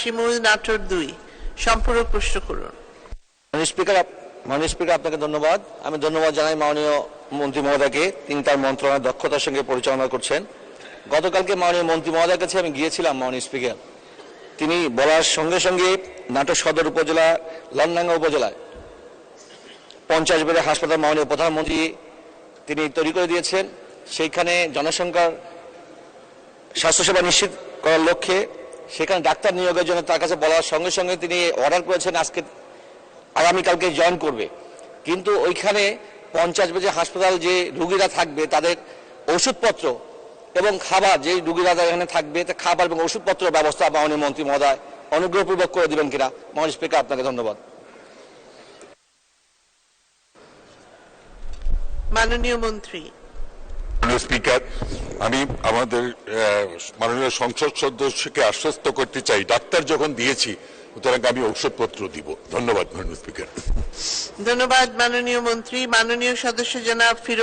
শিমুল নাটোর দুই। সম্পূরক প্রশ্ন করুন। স্পিকার মাননীয় স্পিকার, আপনাকে ধন্যবাদ। আমি ধন্যবাদ জানাই মাননীয় মন্ত্রী মহোদয়কে। তিনি তার মন্ত্রণালয় দক্ষতার সঙ্গে পরিচালনা করছেন। গতকালকে মাননীয় মন্ত্রী মহোদয়ের কাছে আমি গিয়েছিলাম, মাননীয় স্পিকার। তিনি বলার সঙ্গে সঙ্গে নাটোর সদর উপজেলা লন্ডাঙ্গা উপজেলায় পঞ্চাশ বেডের হাসপাতাল মাননীয় প্রধানমন্ত্রী তিনি তৈরি করে দিয়েছেন। সেইখানে জনসংখ্যার স্বাস্থ্যসেবা নিশ্চিত করার লক্ষ্যে সেখানে ডাক্তার নিয়োগের জন্য তার কাছে বলার সঙ্গে সঙ্গে তিনি অর্ডার করেছেন আজকে, আগামীকালকে জয়েন করবে। কিন্তু ওইখানে পঞ্চাশ বেজে হাসপাতাল যে রুগীরা থাকবে, তাদের ওষুধপত্র এবং খাবার যে রুগীরা এখানে থাকবে, তা খাবার এবং ওষুধপত্র ব্যবস্থা মাননীয় মন্ত্রী মহোদয় অনুগ্রহপূর্বক করে দিবেন কিনা? মাননীয় স্পিকার, আপনাকে ধন্যবাদ। মাননীয় মন্ত্রী মাননীয় স্পিকার, আমি আমাদের মাননীয় সংসদ সদস্যকে আশ্বস্ত করতে চাই। ডাক্তার যখন দিয়েছি, সুতরাং আমি ঔষধপত্র দিব। ধন্যবাদ মাননীয় স্পিকার। ধন্যবাদ মাননীয় মন্ত্রী, মাননীয় সদস্য জনাব ফিরোজ